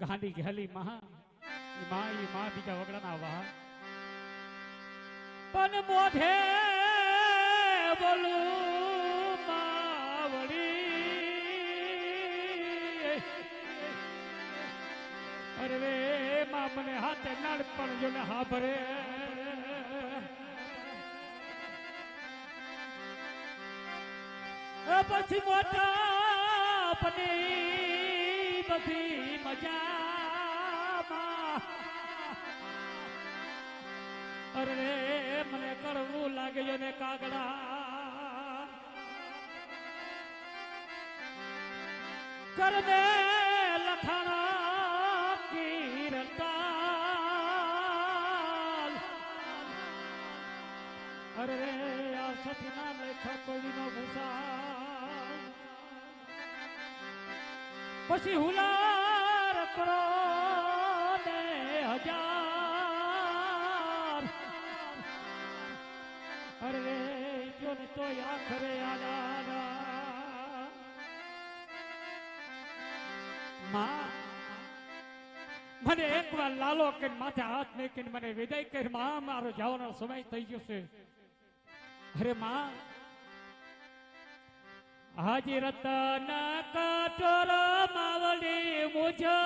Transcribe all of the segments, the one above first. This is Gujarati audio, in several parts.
ગાંડી ઘેલી મહા, ઈ માં એ માં બીજા વગડાના વાહ પણ મોઢે બોલું માવડી. અરે રે માં મને હાથે નાળ પણ જો ને હા ભરે પછી મોટા પની બધી મજામાં. અરે મને કડવું લાગે છે ને કાગડા કરને પછી હુલાર કરો હજાર. અરે રે તો આખરે આડા માં, મને એકવાર લાલો કે માથે હાથ મેકીને મને વિદાય કરી. માં, મારો જવાનો સમય થઈ ગયો છે. અરે માં, હાજી રતન કટોર માવડી મુજને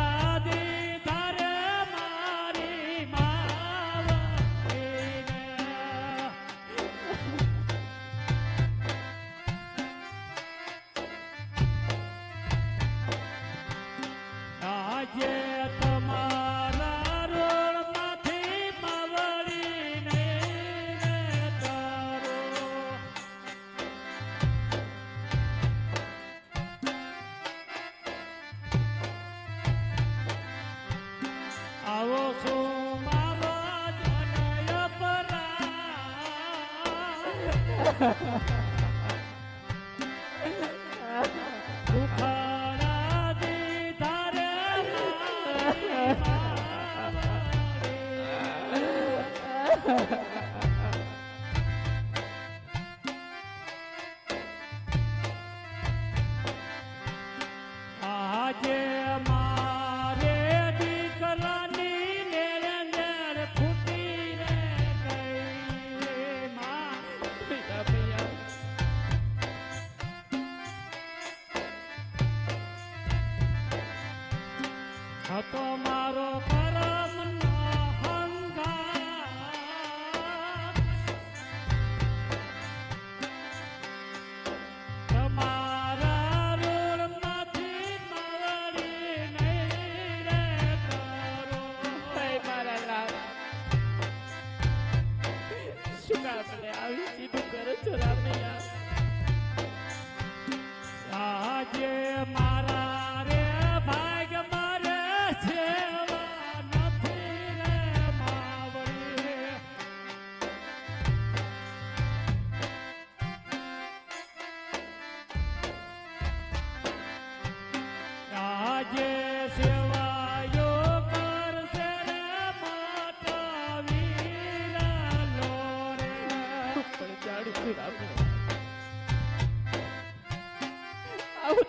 Ha ha ha!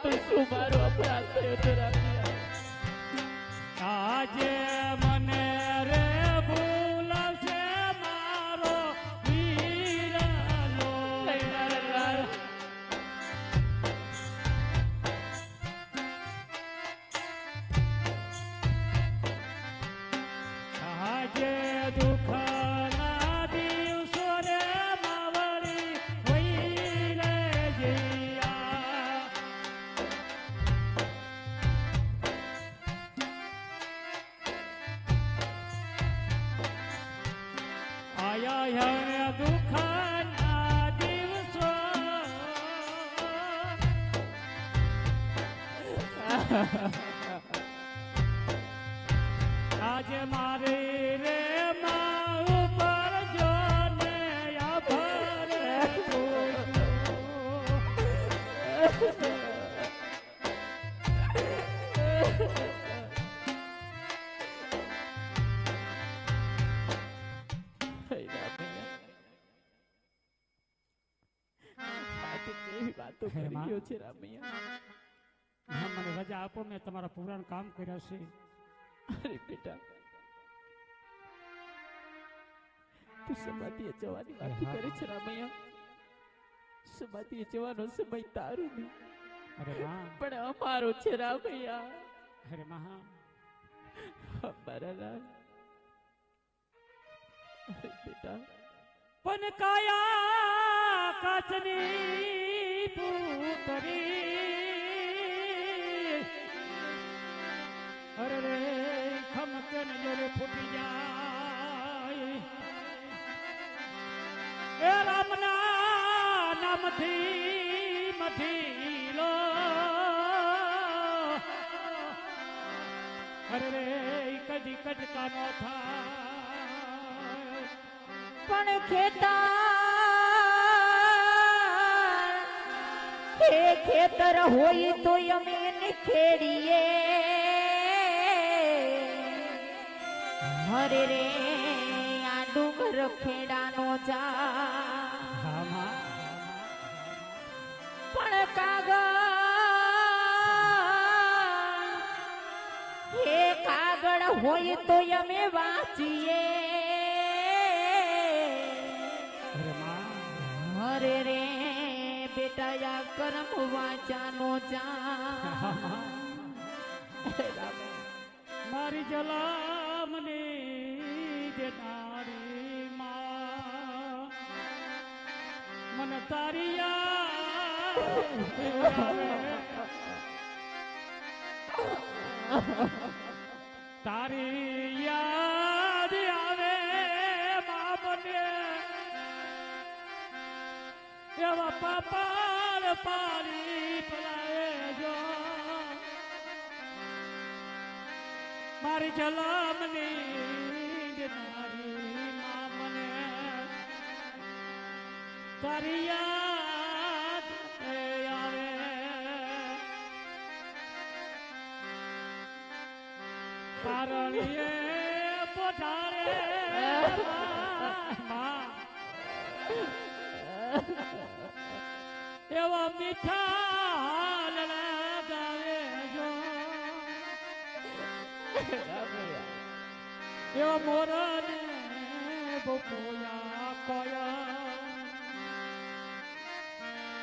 આવું તો શું મારો અપરાધ આજે મારે રે વાતો કરી રહ્યો છે રામૈયા. હા, મને રજા આપો મેં તમારા પુરાણ કામ કર્યા છે. અરે બેટા તું સમાધિએ જવાની વાત કરે છે રામૈયા. સમાધિએ જવાનો સમય તારો નહીં. અરે માં. પણ અમારો છે રામૈયા. અરે મહા અમારા લાલ બેટા. પણ કાયા કાચની હે ખેતર હોય તો અમે ખેડીએ. હરે રે, આ ડુંગર ખેડાનો જા પણ કાગળ હે કાગળ હોય તો અમે વાંચીએ. બેટા યા કરમ વાંચાનો જા રામ મારી જલામની દેનારી માં. મને તારી તારી યાદ એવા પાપાળ પારી પલાવે જો. મારી જલામની મારી મા તારી યાદ એવા મીઠા એવા મોરને બપોયા કોયા.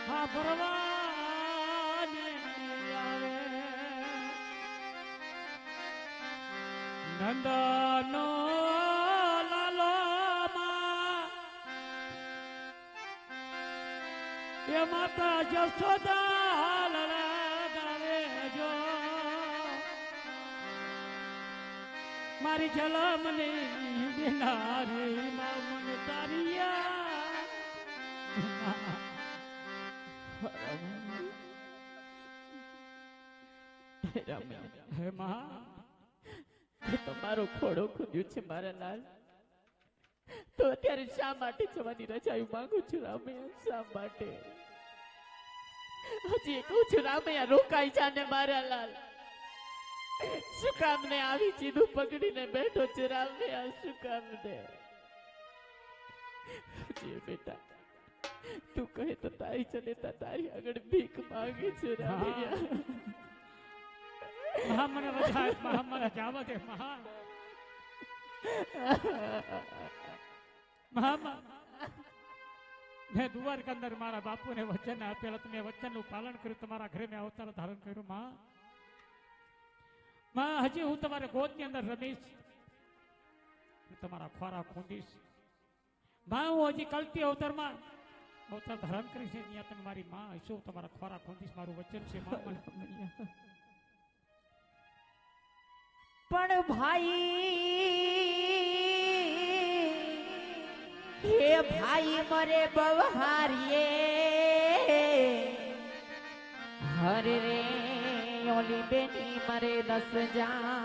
હા ભરવાને આવે. નંદનો એ માતા જશોદા જો. મારી જલમની બિનારી માં મને હે માં તે તમારો ખોડો ખુદ્યો છે મારા લાલ. તો અત્યારે શા માટે જવાની રજાઈ માંગુ છું રામૈયા શા માટે? હજી કહું છું રામૈયા રોકાઈ જાને મારા લાલ. શું કામ ને આવી ચીધું પકડીને બેઠો છે રામૈયા શું કામ ને બેટા તું કહે તો તારી જનેતા તારી આગળ ભીખ માંગે છે રામૈયા મહા મને રજા આપ, મહા. મા- દ્વારકા અંદર મારા બાપુને વચન આપેલા, તમે વચનનું પાલન કર્યું, તમારા ઘરે મેં અવતાર ધારણ કર્યું, માં. માં, હજી હું તમારે ગોદની અંદર રમીશ. તમારા ખોરા ખૂંદીશ. માં, હું હજી કલતી અવતારમાં અવતાર ધારણ કરી છે ત્યાં તમે મારી માં હશો તમારા ખોરા ખૂંદીશ. મારું વચન છે પણ ભાઈ હે ભાઈ મરે બવહારીએ, હરે રે, ઓલી બેની મરે દસ જા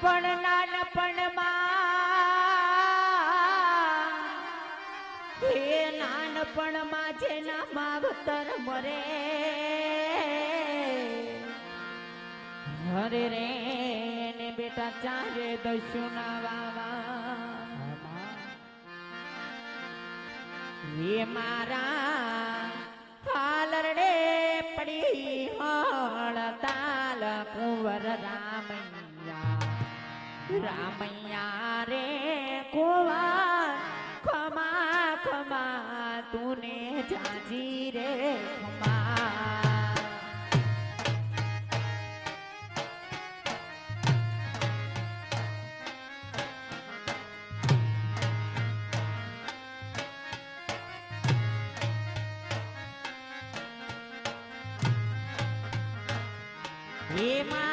પણ નાનપણમાં હે નાનપણમાં જેના માવતર મરે, હરે રે ને બેટા ચારે દસ્યુના વાવા એ મારા હાલરડે પડી હળ તાલ કુંવર રામૈયા. રામૈયા હે મારા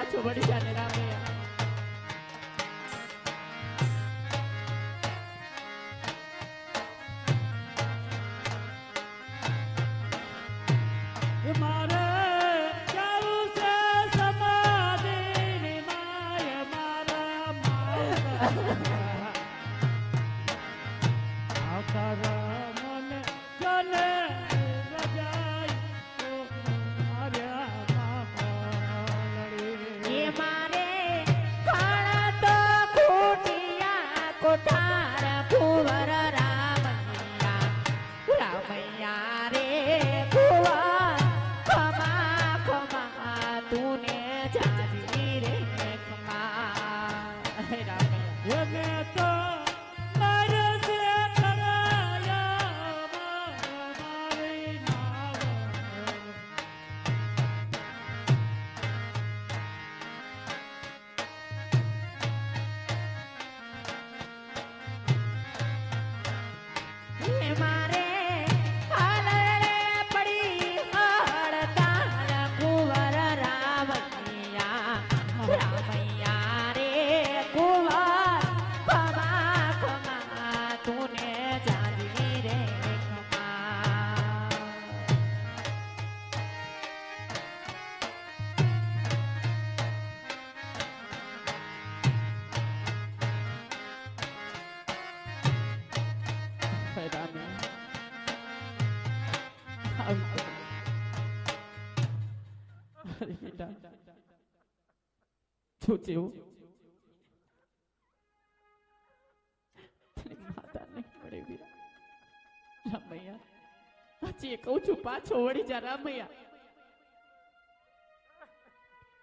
પાછો વળી જા બેટા મળે રામૈયા. હજી કહું છું પાછો વળી જા રામૈયા.